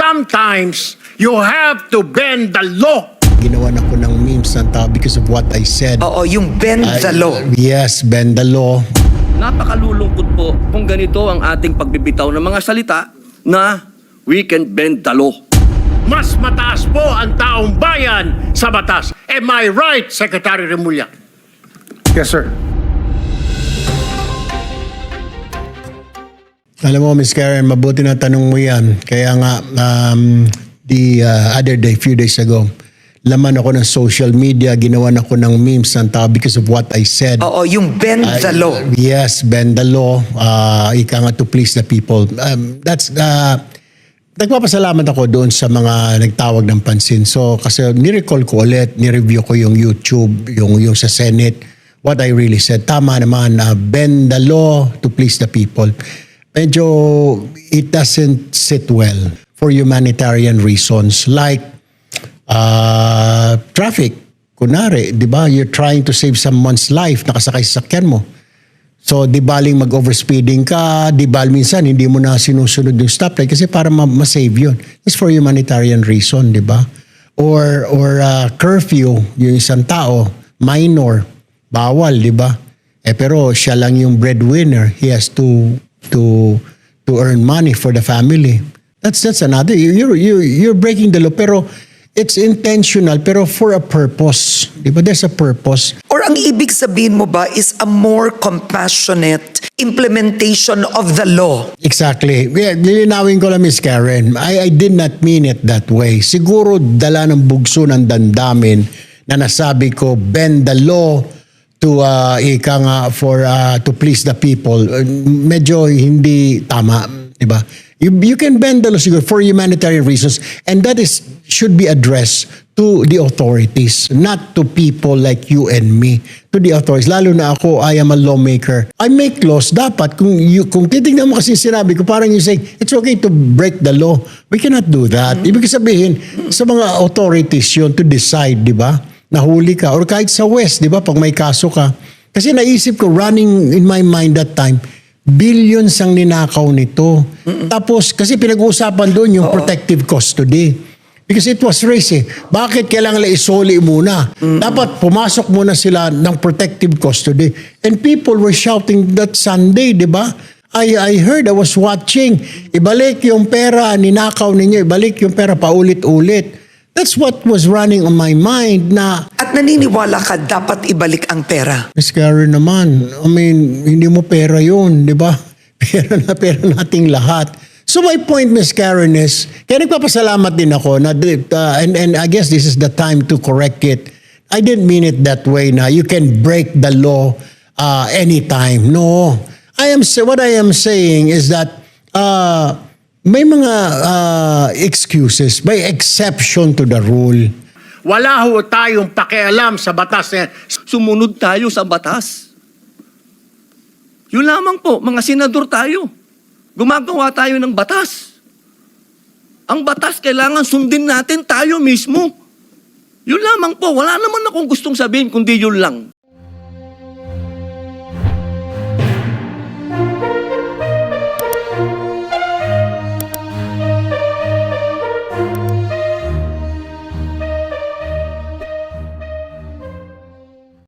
sometimes you have to bend the law. Ginawa na ko ng memes ng tao because of what I said. Oo, yung bend the I- law. Yes, bend the law. Napakalulungkot po kung ganito ang ating pagbibitaw ng mga salita na we can bend the law. Mas mataas po ang taong bayan sa batas. Am I right, Secretary Remulla? Yes, sir. Alam mo, Miss Karen, mabuti na tanong mo yan. Kaya nga, um, the uh, other day, few days ago, laman ako ng social media, ginawa na ako ng memes ng tao because of what I said. Oo, yung bend the I- law. Yes, bend the law. Uh, ika nga to please the people. Um, that's uh, nagpapasalamat ako doon sa mga nagtawag ng pansin. So kasi ni-recall ko ulit, ni-review ko yung YouTube, yung yung sa Senate, what I really said. Tama naman na bend the law to please the people. Medyo it doesn't sit well for humanitarian reasons like uh, traffic. Kunari, di ba, you're trying to save someone's life, nakasakay sa sakyan mo. So, di baling mag-overspeeding ka, di bal minsan hindi mo na sinusunod yung stoplight kasi para ma- ma-save yun. It's for humanitarian reason, di ba? Or, or uh, curfew, yung isang tao, minor, bawal, di ba? Eh pero siya lang yung breadwinner. He has to to to earn money for the family. That's that's another. You you you you're breaking the law pero it's intentional pero for a purpose. Di ba? There's a purpose. Or ang ibig sabihin mo ba is a more compassionate implementation of the law. Exactly. Yeah, lilinawin ko lang, Miss Karen. I, I did not mean it that way. Siguro dala ng bugso ng dandamin na nasabi ko, bend the law to uh, ika nga for uh, to please the people. Uh, medyo hindi tama, 'di ba? You, you can bend the law siguro for humanitarian reasons and that is should be addressed to the authorities, not to people like you and me, to the authorities. Lalo na ako, I am a lawmaker. I make laws. Dapat, kung, you, kung titignan mo kasi sinabi ko, parang you say, it's okay to break the law. We cannot do that. Ibig sabihin, sa mga authorities yun to decide, di ba? Nahuli ka. Or kahit sa West, di ba? Pag may kaso ka. Kasi naisip ko, running in my mind that time, billions ang ninakaw nito. Tapos, kasi pinag-uusapan doon yung protective custody. Because it was race eh. Bakit kailangan nila isoli muna? Dapat pumasok muna sila ng protective custody. And people were shouting that Sunday, di ba? I, I heard, I was watching. Ibalik yung pera, ninakaw ninyo, ibalik yung pera paulit-ulit. That's what was running on my mind na At naniniwala ka dapat ibalik ang pera. Miss Karen naman, I mean, hindi mo pera yun, di ba? Pera na pera nating lahat. So my point, Miss Karen, is, kaya nagpapasalamat din ako na, uh, and, and I guess this is the time to correct it. I didn't mean it that way na you can break the law uh, anytime. No. I am say, what I am saying is that uh, may mga uh, excuses, may exception to the rule. Wala ho tayong pakialam sa batas. Sumunod tayo sa batas. Yun lamang po, mga senador tayo. Gumagawa tayo ng batas. Ang batas kailangan sundin natin tayo mismo. Yun lamang po, wala naman akong gustong sabihin kundi yun lang.